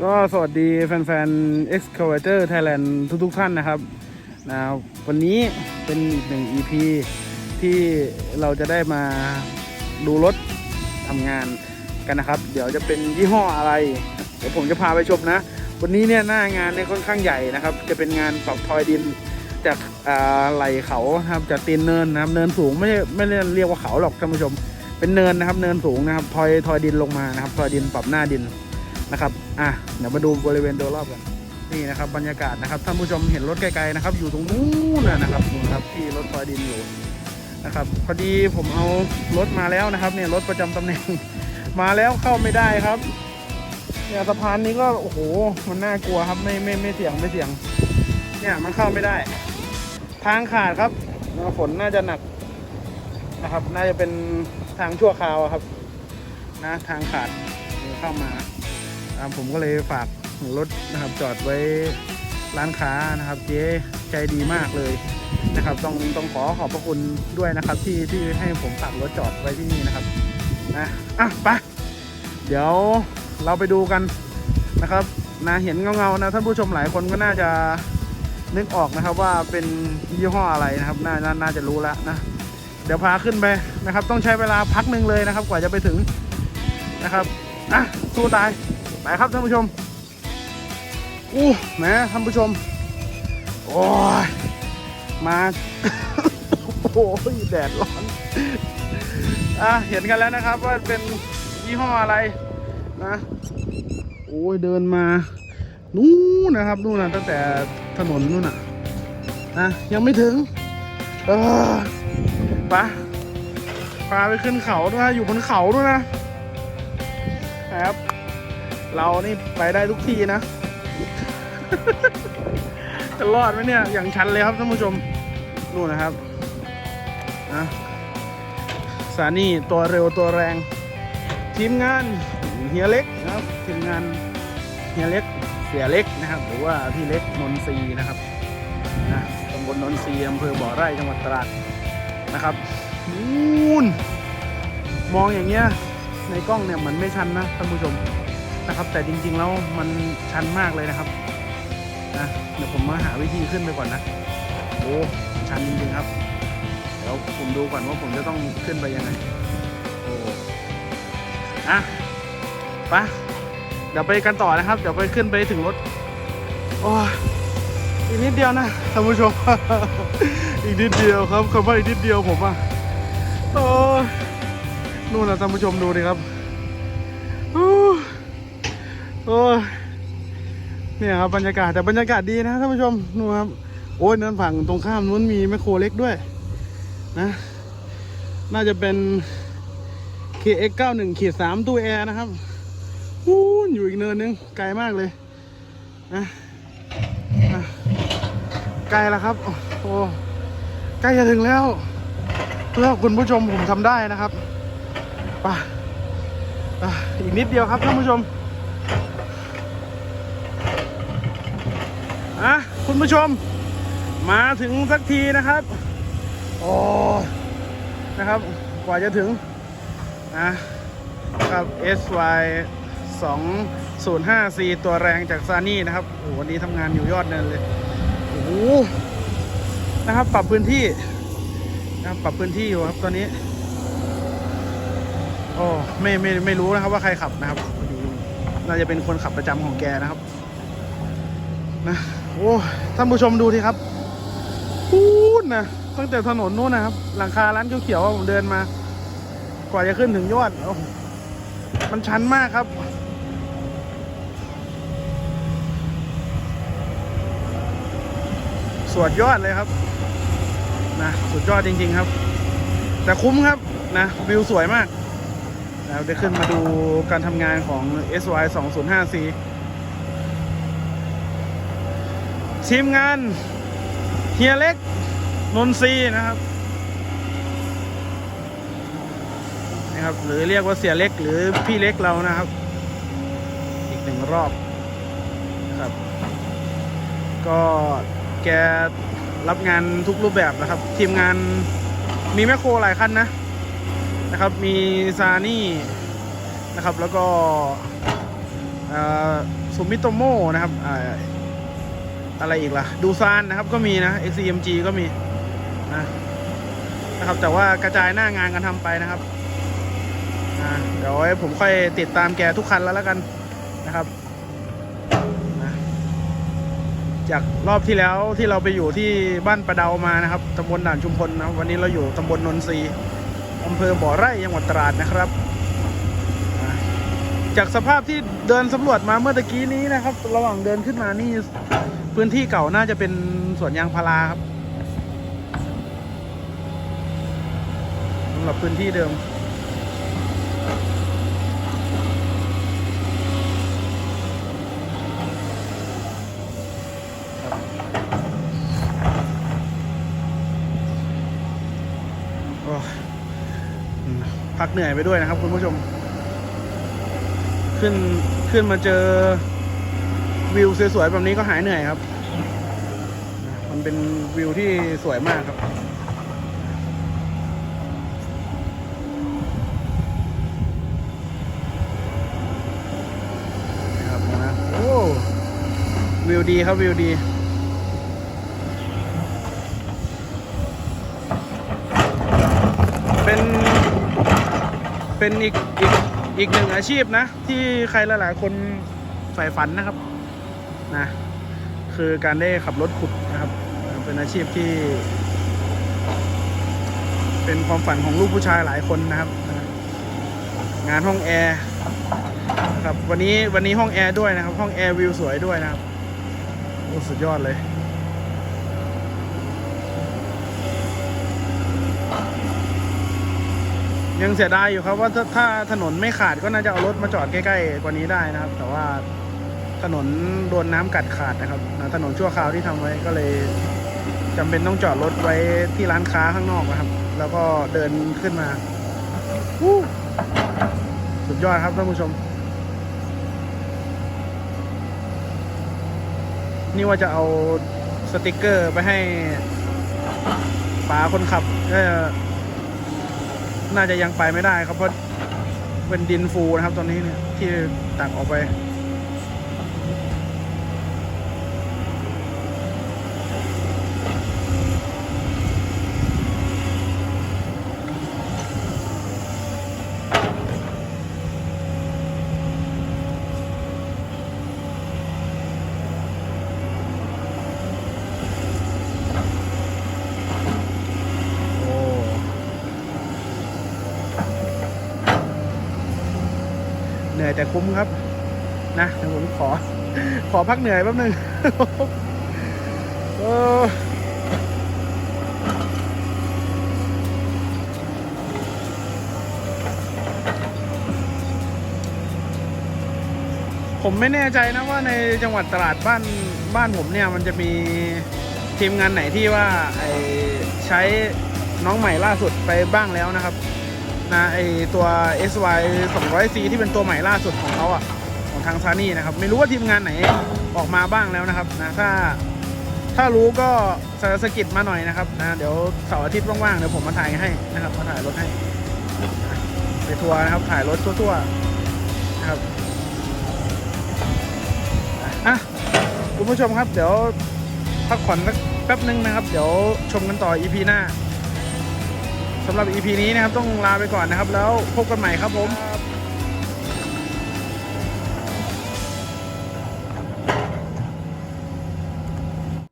ก็สวัสดีแฟนๆ Excavator Thailand ทุกๆท่านนะครับนะวันนี้เป็นอีกหนึ่ง EP ที่เราจะได้มาดูรถทำงานกันนะครับ เดี๋ยวจะเป็นยี่ห้ออะไร เดี๋ยวผมจะพาไปชมนะ วันนี้เนี่ยหน้างานเนี่ยค่อนข้างใหญ่นะครับ จะเป็นงานปรับทอยดินจากไหลเขาครับจากตีนเนินนะครับ เนินสูงไม่ได้ไม่ได้เรียกว่าเขาหรอกท่านผู้ชม เป็นเนินนะครับ เนินสูงนะครับทอยทอยดินลงมานะครับทอยดินปรับหน้าดินนะครับ อะเดี๋ยวมาดูบริเวณโดยรอบกันนี่นะครับบรรยากาศนะครับท่านผู้ชมเห็นรถไกลๆนะครับ อยู่ตรงนู้นนะครับนู่นครับที่รถไฟดินอยู่นะครับ พอดีผมเอารถมาแล้วนะครับ เนี่ยรถประจำตำแหน่ง มาแล้วเข้าไม่ได้ครับเนี่ยสะพานนี้ก็โอ้โหมันน่ากลัวครับไม่ไม่ไม่เสี่ยงไม่เสี่ยง เนี่ยมันเข้าไม่ได้ ทางขาดครับฝนน่าจะหนักนะครับ น่าจะเป็นทางชั่วคราวครับ นะทางขาดเข้ามา ผมก็เลยฝากรถนะครับจอดไว้ร้านค้านะครับ เจ๊ใจดีมากเลยนะครับ ต้องต้องขอขอบพระคุณด้วยนะครับ ที่ที่ให้ผมฝากรถจอดไว้ที่นี่นะครับนะอะไปเดี๋ยวเราไปดูกันนะครับนะเห็นเงาๆนะท่านผู้ชมหลายคนก็น่าจะนึกออกนะครับว่าเป็นยี่ห้ออะไรนะครับน่านาน่าจะรู้แล้วนะ เดี๋ยวพาขึ้นไปนะครับ ต้องใช้เวลาพักหนึ่งเลยนะครับ กว่าจะไปถึงนะครับอะสู้ตาย ไปครับท่านผู้ชมอู้แหมท่านผู้ชม โอ้ยมาโอ้ยแดดร้อนอะเห็นกันแล้วนะครับว่าเป็นยี่ห้ออะไรนะโอ้ยเดินมานู่นนะครับนู่นนะตั้งแต่ถนนนู่นน่ะนะยังไม่ถึง เออปะพาไปขึ้นเขาด้วยนะอยู่บนเขาด้วยนะครับ เรานี่ไปได้ทุกที่นะ จะรอดไหมเนี่ย อย่างชันเลยครับท่านผู้ชม นู่นนะครับนะสานี่ตัวเร็วตัวแรง ทีมงานเฮียเล็กนะครับทีมงานเฮียเล็กเสียเล็กนะครับ หรือว่าพี่เล็กนนทรีนะครับนะตำบลนนทรีอำเภอบ่อไร่จังหวัดตราดนะครับนู่นมองอย่างเงี้ยในกล้องเนี่ยมันไม่ชันนะท่านผู้ชม นะครับ แต่จริงๆแล้วมันชันมากเลยนะครับนะเดี๋ยวผมมาหาวิธีขึ้นไปก่อนนะโอ้ชันจริงๆครับเดี๋ยวผมดูก่อนว่าผมจะต้องขึ้นไปยังไงโอ้อะไปะเดี๋ยวไปกันต่อนะครับ เดี๋ยวไปขึ้นไปถึงรถโอ้ยอีกนิดเดียวนะท่านผู้ชม อีกนิดเดียวครับคำว่าอีกนิดเดียวผมอะโอ้นู่นนะท่านผู้ชมดูดิครับอู้ โอ้ยเนี่ยครับบรรยากาศแต่บรรยากาศดีนะท่านผู้ชมนูครับ โอ้ยเนินฝั่งตรงข้ามนู้นมีแมคโครเล็กด้วย นะ น่าจะเป็น KX91 ขีด3ตู้แอร์นะครับอู้อยู่อีกเนินนึง ไกลมากเลยนะไกลแล้วครับ โอ้ใกล้จะถึงแล้ว เพื่อคุณผู้ชมผมทำได้นะครับไปอะอีกนิดเดียวครับท่านผู้ชม อะคุณผู้ชม มาถึงสักทีนะครับโอ้นะครับ กว่าจะถึงนะครับ SY 205 C ตัวแรงจากซานี่นะครับโอ้โหวันนี้ทำงานอยู่ยอดเนินเลยโอ้โหนะครับ ปรับพื้นที่นะครับปรับพื้นที่อยู่ครับตอนนี้โอ้ไม่ไม่ไม่รู้นะครับว่าใครขับนะครับ น่าจะเป็นคนขับประจำของแกนะครับนะโอ้ท่านผู้ชมดูทีครับพูดนะตั้งแต่ถนนนู้นนะครับ หลังคาร้านเขียวๆผมเดินมา กว่าจะขึ้นถึงยอดโอ้มันชันมากครับสวดยอดเลยครับนะสุดยอดจริง ๆ ครับ แต่คุ้มครับนะวิวสวยมาก แล้วได้ขึ้นมาดูการทำงานของ SY 205C ทีมงานเฮียเล็ก นนทรีนะครับนะครับ หรือเรียกว่าเสียเล็กหรือพี่เล็กเรานะครับ อีกหนึ่งรอบครับ ก็แกรับงานทุกรูปแบบนะครับ ทีมงานมีแมคโครหลายคันนะ นะครับ มีซานี่นะครับ แล้วก็ซูมิโตโมนะครับอะไรอีกล่ะ ดูซานนะครับก็มีนะ XCMG ก็มีนะนะครับ แต่ว่ากระจายหน้างานกันทำไปนะครับเดี๋ยวไว้ผมค่อยติดตามแกทุกคันแล้วแล้วกันนะครับจากรอบที่แล้วที่เราไปอยู่ที่บ้านประเดามานะครับตำบลด่านชุมพลนะวันนี้เราอยู่ตำบลนนทรี อำเภอบ่อไร่จังหวัดตราดนะครับ จากสภาพที่เดินสำรวจมาเมื่อตะกี้นี้นะครับ ระหว่างเดินขึ้นมานี่พื้นที่เก่าน่าจะเป็นสวนยางพาราครับสำหรับพื้นที่เดิม โอ้ยอืม พักเหนื่อยไปด้วยนะครับ คุณผู้ชม ขึ้นขึ้นมาเจอวิวสวยๆแบบนี้ก็หายเหนื่อยครับ มันเป็นวิวที่สวยมากครับ ครับนะโอ้วิวดีครับวิวดี เป็น เป็นอีกอีกอีกหนึ่งอาชีพนะ ที่ใครหลาย ๆ คนใฝ่ฝันนะครับนะคือการได้ขับรถขุดนะครับ เป็นอาชีพที่ เป็นความฝันของลูกผู้ชายหลายคนนะครับนะงานห้องแอร์นะครับวันนี้วันนี้ห้องแอร์ด้วยนะครับ ห้องแอร์วิวสวยด้วยนะครับโอ้สุดยอดเลย ยังเสียดายอยู่ครับว่าถ้าถาถนนไม่ขาดก็น่าจะเอารถมาจอดใกล้ๆกว่านี้ได้นะครับ แต่ว่าถนนโดนน้ำกัดขาดนะครับถนนชั่วคราวที่ทำไว้ก็เลยจำเป็นต้องจอดรถไว้ที่ร้านค้าข้างนอกนะครับ แล้วก็เดินขึ้นมาหูสุดยอดครับท่านผู้ชม นี่ว่าจะเอาสติกเกอร์ไปให้ป๋าคนขับก็ น่าจะยังไปไม่ได้ครับเพราะเป็นดินฟูนะครับตอนนี้เนี่ยที่ตักออกไป เหนื่อยแต่คุ้มครับ นะเดี๋ยวผมขอ ขอพักเหนื่อยแป๊บนึงเออผมไม่แน่ใจนะว่าในจังหวัดตราดบ้านบ้านผมเนี่ยมันจะมีทีมงานไหนที่ว่าไอใช้น้องใหม่ล่าสุดไปบ้างแล้วนะครับ นะไอตัว SY 200C ที่เป็นตัวใหม่ล่าสุดของเขาอะของทางซานี่นะครับ ไม่รู้ว่าทีมงานไหนออกมาบ้างแล้วนะครับนะถ้าถ้ารู้ก็สารสกิดมาหน่อยนะครับนะเดี๋ยวเสาร์อาทิตย์ว่างๆเดี๋ยวผมมาถ่ายให้นะครับมาถ่ายรถให้ไปทัวร์นะครับถ่ายรถทั่วๆนะครับอะคุณผู้ชมครับ เดี๋ยวพักผ่อนสักแป๊บนึงนะครับ เดี๋ยวชมกันต่อ EP หน้า สำหรับ EP นี้นะครับต้องลาไปก่อนนะครับ แล้วพบกันใหม่ครับผม